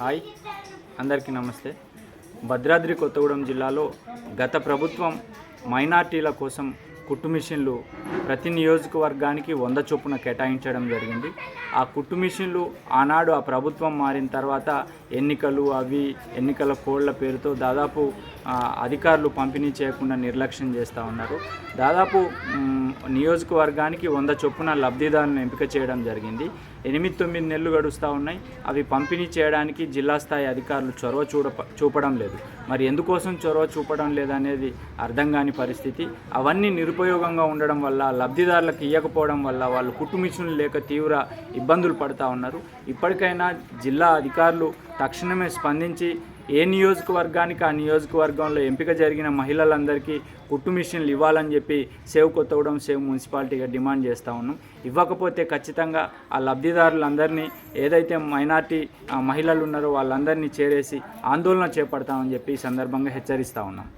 Hi. అందరికీ నమస్తే. భద్రాద్రి కొత్తగూడెం జిల్లాలో గత ప్రభుత్వం మైనార్టీల కోసం కుట్టు మిషన్లు ప్రతి నియోజకవర్గానికి వంద చొప్పున కేటాయించడం జరిగింది. ఆ కుట్టు మిషన్లు ఆనాడు ఆ ప్రభుత్వం మారిన తర్వాత ఎన్నికలు అవి ఎన్నికల కోడ్ల పేరుతో దాదాపు అధికారులు పంపిణీ చేయకుండా నిర్లక్ష్యం చేస్తూ ఉన్నారు. దాదాపు నియోజకవర్గానికి వంద చొప్పున లబ్ధిదారులను ఎంపిక చేయడం జరిగింది. ఎనిమిది తొమ్మిది నెలలు గడుస్తూ ఉన్నాయి. అవి పంపిణీ చేయడానికి జిల్లా స్థాయి అధికారులు చొరవ చూడ చూపడం లేదు. మరి ఎందుకోసం చొరవ చూపడం లేదనేది అర్థం కాని పరిస్థితి. అవన్నీ నిరుపయోగంగా ఉండడం వల్ల లబ్ధిదారులకు ఇవ్వకపోవడం వల్ల వాళ్ళు కుట్టుమిషన్లు లేక తీవ్ర ఇబ్బందులు పడుతూ ఉన్నారు. ఇప్పటికైనా జిల్లా అధికారులు తక్షణమే స్పందించి ఏ నియోజకవర్గానికి ఆ నియోజకవర్గంలో ఎంపిక జరిగిన మహిళలందరికీ కుట్టు మిషన్లు ఇవ్వాలని చెప్పి సేవ్ కొత్తగూడెం సేవ్ మున్సిపాలిటీగా డిమాండ్ చేస్తూ ఉన్నాం. ఇవ్వకపోతే ఖచ్చితంగా ఆ లబ్ధిదారులందరినీ ఏదైతే మైనార్టీ మహిళలు ఉన్నారో వాళ్ళందరినీ చేరేసి ఆందోళన చేపడతామని చెప్పి ఈ సందర్భంగా హెచ్చరిస్తూ ఉన్నాం.